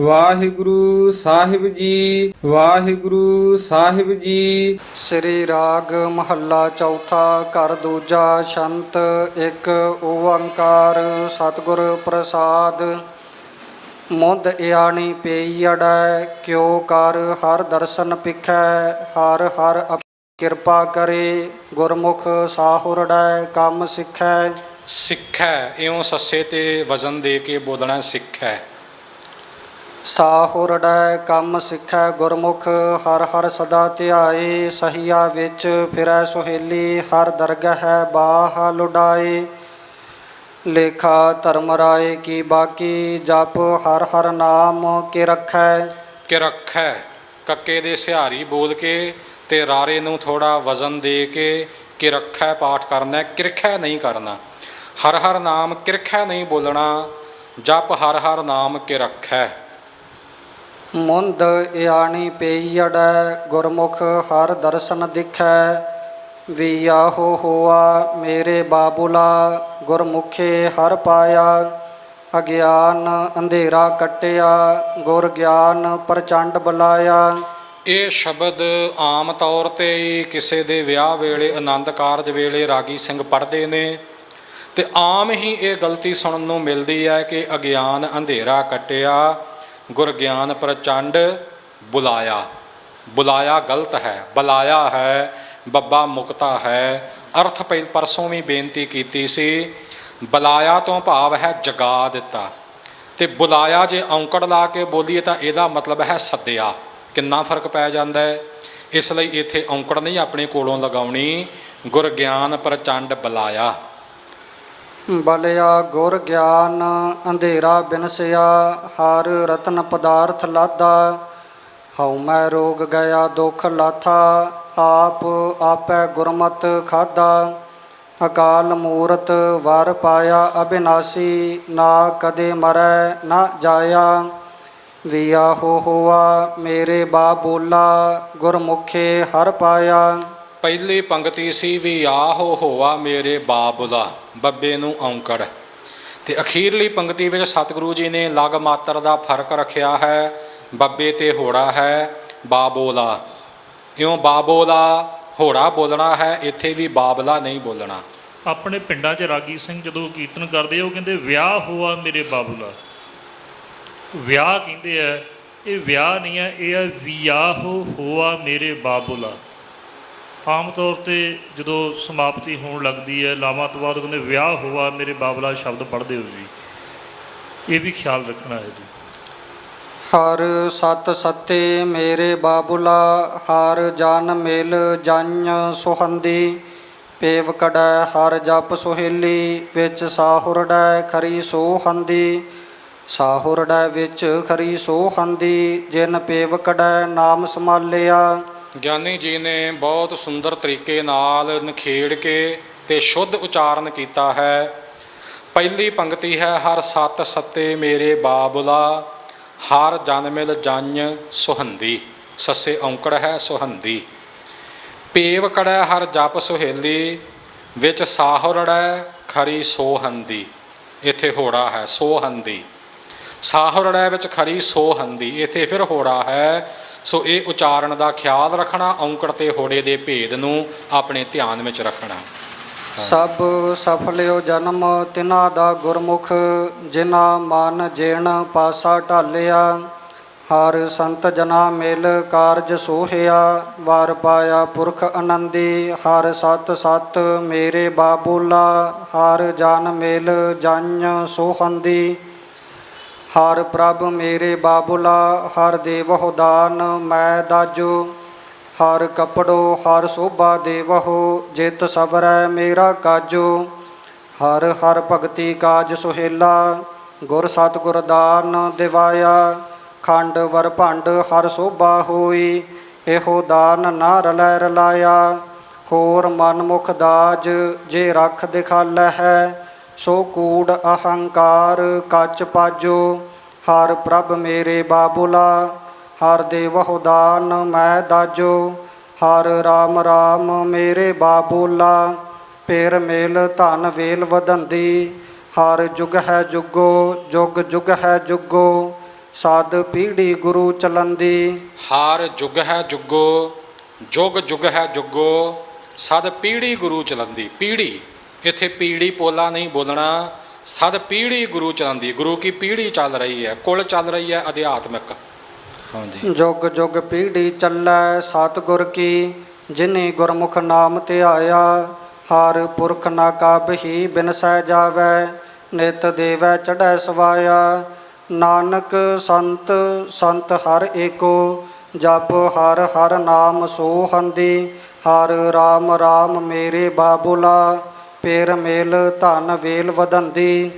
ਵਾਹਿਗੁਰੂ ਸਾਹਿਬ ਜੀ ਵਾਹਿਗੁਰੂ ਸਾਹਿਬ ਜੀ। ਸ੍ਰੀ ਰਾਗ ਮਹੱਲਾ ਚੌਥਾ ਘਰ ਦੂਜਾ ਸ਼ੰਤ ਇੱਕ ਓੰਕਾਰ ਸਤਿਗੁਰ ਪ੍ਰਸਾਦ। ਮੁੰਦ ਇਆਣੀ ਪਈ ਅੜੈ ਕਿਉ ਕਰ ਹਰ ਦਰਸ਼ਨ ਪਿਖੈ ਹਰ ਹਰ ਅਪ- ਕਿਰਪਾ ਕਰੇ ਗੁਰਮੁਖ ਸਾਹੁਰੜੈ ਕੰਮ ਸਿੱਖੈ। ਸਿੱਖੈ ਇਉਂ ਸੱਸੇ ਤੇ ਵਜ਼ਨ ਦੇ ਕੇ ਬੋਲਣਾ ਸਿੱਖੈ। ਸਾਹੁਰੜੈ ਕੰਮ ਸਿੱਖੈ ਗੁਰਮੁਖ, ਹਰ ਹਰ ਸਦਾ ਧਿਆਏ, ਸਹੀਆ ਵਿੱਚ ਫਿਰੈ ਸੁਹੇਲੀ, ਹਰ ਦਰਗਹਿ ਬਾਹ ਲੁਡਾਏ। ਲੇਖਾ ਧਰਮ ਰਾਏ ਕੀ ਬਾਕੀ, ਜਪ ਹਰ ਹਰ ਨਾਮ ਕੇ ਰਖੈ। ਕਿ ਰੱਖੈ, ਕੱਕੇ ਦੇ ਸਿਹਾਰੀ ਬੋਲ ਕੇ ਤੇ ਰਾਰੇ ਨੂੰ ਥੋੜਾ ਵਜ਼ਨ ਦੇ ਕੇ ਕਿ ਰੱਖੈ, ਪਾਠ ਕਰਨਾ, ਕਿਰਖੈ ਨਹੀਂ ਕਰਨਾ। ਹਰ ਹਰ ਨਾਮ ਕਿਰਖੈ ਨਹੀਂ ਬੋਲਣਾ, ਜਪ ਹਰ ਹਰ ਨਾਮ ਕਿ ਰੱਖੈ। ਮੁੰਦ ਇਆਣੀ ਪਈ ਗੁਰਮੁਖ ਹਰ ਦਰਸ਼ਨ ਦਿਖੈ। ਵੀ ਆਹੋ ਹੋਆ ਮੇਰੇ ਬਾਬੁਲਾ, ਗੁਰਮੁਖੇ ਹਰ ਪਾਇਆ। ਅਗਿਆਨ ਅੰਧੇਰਾ ਕਟਿਆ, ਗੁਰ ਗਿਆਨ ਪ੍ਰਚੰਡ ਬੁਲਾਇਆ। ਇਹ ਸ਼ਬਦ ਆਮ ਤੌਰ ਤੇ ਹੀ ਕਿਸੇ ਦੇ ਵਿਆਹ ਵੇਲੇ ਆਨੰਦ ਕਾਰਜ ਵੇਲੇ ਰਾਗੀ ਸਿੰਘ ਪੜ੍ਹਦੇ ਨੇ। ਤੇ ਆਮ ਹੀ ਇਹ ਗਲਤੀ ਸੁਣਨ ਨੂੰ ਮਿਲਦੀ ਹੈ ਕਿ ਅਗਿਆਨ ਅੰਧੇਰਾ ਕਟਿਆ। ਗੁਰ ਗਿਆਨ ਪ੍ਰਚੰਡ ਬੁਲਾਇਆ। ਬੁਲਾਇਆ ਗਲਤ ਹੈ, ਬੁਲਾਇਆ ਹੈ, ਬੱਬਾ ਮੁਕਤਾ ਹੈ। ਅਰਥ ਪਹਿ ਪਰਸੋਂ ਵੀ ਬੇਨਤੀ ਕੀਤੀ ਸੀ, ਬੁਲਾਇਆ ਤੋਂ ਭਾਵ ਹੈ ਜਗਾ ਦਿੱਤਾ। ਤੇ ਬੁਲਾਇਆ ਜੇ ਔਂਕੜ ਲਾ ਕੇ ਬੋਲੀਏ ਤਾਂ ਇਹਦਾ ਮਤਲਬ ਹੈ ਸੱਦਿਆ। ਕਿੰਨਾ ਫ਼ਰਕ ਪੈ ਜਾਂਦਾ ਹੈ? ਇਸ ਲਈ ਇੱਥੇ ਔਂਕੜ ਨਹੀਂ ਆਪਣੇ ਕੋਲੋਂ ਲਗਾਉਣੀ ਗੁਰ ਗਿਆਨ ਪ੍ਰਚੰਡ ਬੁਲਾਇਆ। ਬਲਿਆ ਗੁਰ ਗਿਆਨ, ਅੰਧੇਰਾ ਬਿਨਸਿਆ, ਹਰ ਰਤਨ ਪਦਾਰਥ ਲਾਦਾ। ਹਉ ਮੈਂ ਰੋਗ ਗਿਆ, ਦੁਖ ਲਾਥਾ, ਆਪ ਆਪੈ ਗੁਰਮਤ ਖਾਦਾ। ਅਕਾਲ ਮੂਰਤ ਵਰ ਪਾਇਆ ਅਬਿਨਾਸੀ, ਨਾ ਕਦੇ ਮਰੈ ਨਾ ਜਾਇਆ। ਵਿਆ ਹੋ ਹੋਆ, ਮੇਰੇ ਬਾ ਬੋਲਾ ਗੁਰਮੁਖੇ ਹਰ ਪਾਇਆ। ਪਹਿਲੀ ਪੰਕਤੀ ਸੀ ਵੀ ਆਹੋ ਹੋਆ ਮੇਰੇ ਬਾਬੁਲਾ ਬੱਬੇ ਨੂੰ ਔਂਕੜ। ਤੇ ਅਖੀਰਲੀ ਪੰਕਤੀ ਵਿੱਚ ਸਤਿਗੁਰੂ ਜੀ ਨੇ ਲਗ ਮਾਤਰ ਦਾ ਫ਼ਰਕ ਰੱਖਿਆ ਹੈ, ਬੱਬੇ ਤੇ ਹੋੜਾ ਹੈ, ਬਾਬੋਲਾ। ਇਉਂ ਬਾਬੋਲਾ, ਹੋੜਾ ਬੋਲਣਾ ਹੈ, ਇੱਥੇ ਵੀ ਬਾਬਲਾ ਨਹੀਂ ਬੋਲਣਾ। ਆਪਣੇ ਪਿੰਡਾਂ 'ਚ ਰਾਗੀ ਸਿੰਘ ਜਦੋਂ ਕੀਰਤਨ ਕਰਦੇ, ਉਹ ਕਹਿੰਦੇ, ਵਿਆਹ ਹੋਆ ਮੇਰੇ ਬਾਬੂਲਾ। ਵਿਆਹ ਕਹਿੰਦੇ ਆ, ਇਹ ਵਿਆਹ ਨਹੀਂ ਹੈ ਇਹ ਹੈ ਵਿਆਹ ਹੋਆ ਮੇਰੇ ਬਾਬੂਲਾ। ਆਮ ਤੌਰ ਤੇ ਜਦੋਂ ਸਮਾਪਤੀ ਹੋਣ ਲੱਗਦੀ ਹੈ, ਲਾਵਾਂ ਤੋਂ ਬਾਅਦ ਕਹਿੰਦੇ ਵਿਆਹ ਹੋਆ, ਮੇਰੇ ਬਾਬੂਲਾ ਸ਼ਬਦ ਪੜ੍ਹਦੇ ਹੋ ਜੀ ਇਹ ਵੀ ਖਿਆਲ ਰੱਖਣਾ ਹੈ ਜੀ। ਹਰ ਸਤ ਸਤੇ ਮੇਰੇ ਬਾਬੁਲਾ, ਹਰ ਜਨ ਮਿਲ ਜਨ ਸੁਹੰਦੀ। ਪੇਵ ਕੜੈ, ਹਰ ਜਪ ਸੁਹੇਲੀ, ਵਿੱਚ ਸਾਹੁਰੜੈ ਖਰੀ ਸੋਹੰਦੀ। ਸਾਹੁਰੜੈ ਵਿੱਚ ਖਰੀ ਸੋਹੰਦੀ, ਜਿਨ ਪੇਵ ਕੜੈ ਨਾਮ ਸੰਭਾਲਿਆ ਗਿਆਨੀ ਜੀ ਨੇ ਬਹੁਤ ਸੁੰਦਰ ਤਰੀਕੇ ਨਾਲ ਨਖੇੜ ਕੇ ਤੇ ਸ਼ੁੱਧ ਉਚਾਰਨ ਕੀਤਾ ਹੈ। ਪਹਿਲੀ ਪੰਕਤੀ ਹੈ, ਹਰ ਸਤ ਸੱਤੇ ਮੇਰੇ ਬਾਬੁਲਾ, ਹਰ ਜਨ ਮਿਲ ਜਨ ਸੁਹੰਦੀ। ਸੱਸੇ ਔਂਕੜ ਹੈ, ਸੁਹੰਦੀ। ਪੇਵ ਕੜੈ, ਹਰ ਜਪ ਸੁਹੇਲੀ, ਵਿੱਚ ਸਾਹੁਰੜੈ ਖਰੀ ਸੋਹੰਦੀ। ਇੱਥੇ ਹੋੜਾ ਹੈ, ਸੋਹੰਦੀ। ਸਾਹੁਰੜੈ ਵਿੱਚ ਖਰੀ ਸੋਹੰਦੀ। ਇੱਥੇ ਫਿਰ ਹੋੜਾ ਹੈ ਸੋ ਇਹ ਉਚਾਰਨ ਦਾ ਖਿਆਲ ਰੱਖਣਾ, ਔਂਕੜ ਤੇ ਹੋੜੇ ਦੇ ਭੇਦ ਨੂੰ ਆਪਣੇ ਧਿਆਨ ਵਿੱਚ ਰੱਖਣਾ। ਸਭ ਸਫਲਿਓ ਜਨਮ, ਤਿਨਾ ਦਾ ਗੁਰਮੁਖ ਜਿਨਾ ਮਨ ਜੇਣ ਪਾਸਾ ਢਾਲਿਆ, ਹਰ ਸੰਤ ਜਨਾ ਮਿਲ ਕਾਰਜ ਸੋਹਿਆ, ਵਾਰ ਪਾਇਆ ਪੁਰਖ ਆਨੰਦੀ, ਹਰ ਸਤ ਸਤ ਮੇਰੇ ਬਾਬੂਲਾ, ਹਰ ਜਨ ਮਿਲ ਜਨ ਸੋਹੰਦੀ। ਹਰ ਪ੍ਰਭ ਮੇਰੇ ਬਾਬੁਲਾ, ਹਰ ਦੇਵਹੁ ਦਾਨ ਮੈਂ ਦਾਜੋ। ਹਰ ਕਪੜੋ, ਹਰ ਸੋਭਾ ਦੇਵਹੁ, ਜਿਤ ਸਵਰੈ ਮੇਰਾ ਕਾਜੋ। ਹਰ ਹਰ ਭਗਤੀ ਕਾਜ ਸੁਹੇਲਾ, ਗੁਰ ਸਤਿਗੁਰ ਦਾਨ ਦਿਵਾਇਆ। ਖੰਡ, ਵਰ ਭੰਡ, ਹਰ ਸੋਭਾ ਹੋਈ, ਇਹੋ ਦਾਨ ਨਾ ਰਲੈ ਰਲਾਇਆ ਹੋਰ ਮਨ ਮੁਖ ਦਾਜ ਜੇ ਰਖ ਦਿਖਾਲੈ ਹੈ ਸੋ ਕੂੜ ਅਹੰਕਾਰ ਕੱਚ ਪਾਜੋ। ਹਰ ਪ੍ਰਭ ਮੇਰੇ ਬਾਬੁਲਾ, ਹਰ ਦੇਵਹੁ ਦਾਨ ਮੈਂ ਦਾਜੋ, ਹਰ ਰਾਮ ਰਾਮ ਮੇਰੇ ਬਾਬੁਲਾ, ਪੇਰ ਮੇਲ ਧਨ ਵੇਲ ਵਧੰਦੀ, ਹਰ ਜੁਗ ਹੈ ਜੁਗੋ, ਜੁਗ ਜੁਗ ਹੈ ਜੁਗੋ ਸਦ ਪੀੜੀ ਗੁਰੂ ਚਲੰਦੀ। ਹਾਰ ਜੁਗ ਹੈ ਜੁਗੋ, ਜੁਗ ਜੁਗ ਹੈ ਜੁਗੋ ਸਦ ਪੀੜੀ ਗੁਰੂ ਚਲੰਦੀ। ਪੀੜੀ, ਇੱਥੇ ਪੀੜੀ ਪੋਲਾ ਨਹੀਂ ਬੋਲਣਾ ਸਦ ਪੀੜੀ ਗੁਰੂ ਚਲੰਦੀ ਗੁਰੂ ਕੀ ਪੀੜੀ ਚੱਲ ਰਹੀ ਹੈ ਕੁਲ ਚੱਲ ਰਹੀ ਹੈ ਅਧਿਆਤਮਿਕ। ਹਾਂਜੀ। ਜੁਗ ਜੁਗ ਪੀੜੀ ਚੱਲੈ ਸਤਿਗੁਰ ਕੀ ਜਿਨੇ ਗੁਰਮੁਖ ਨਾਮ ਧਿਆਇਆ ਹਰ ਪੁਰਖ ਨਾ ਕਾਬਹੀ ਬਿਨਸੈ ਜਾਵੈ ਨਿਤ ਦੇਵੈ ਚੜ੍ਹੈ ਸਵਾਇਆ। ਨਾਨਕ ਸੰਤ ਸੰਤ ਹਰ ਏਕੋ ਜਪ ਹਰ ਹਰ ਨਾਮ ਸੋ ਹੰਦੀ ਹਰ ਰਾਮ ਰਾਮ ਮੇਰੇ ਬਾਬੁਲਾ। ਪੇਰ ਮੇਲ ਧਨ ਵੇਲ ਵਧੰਦੀ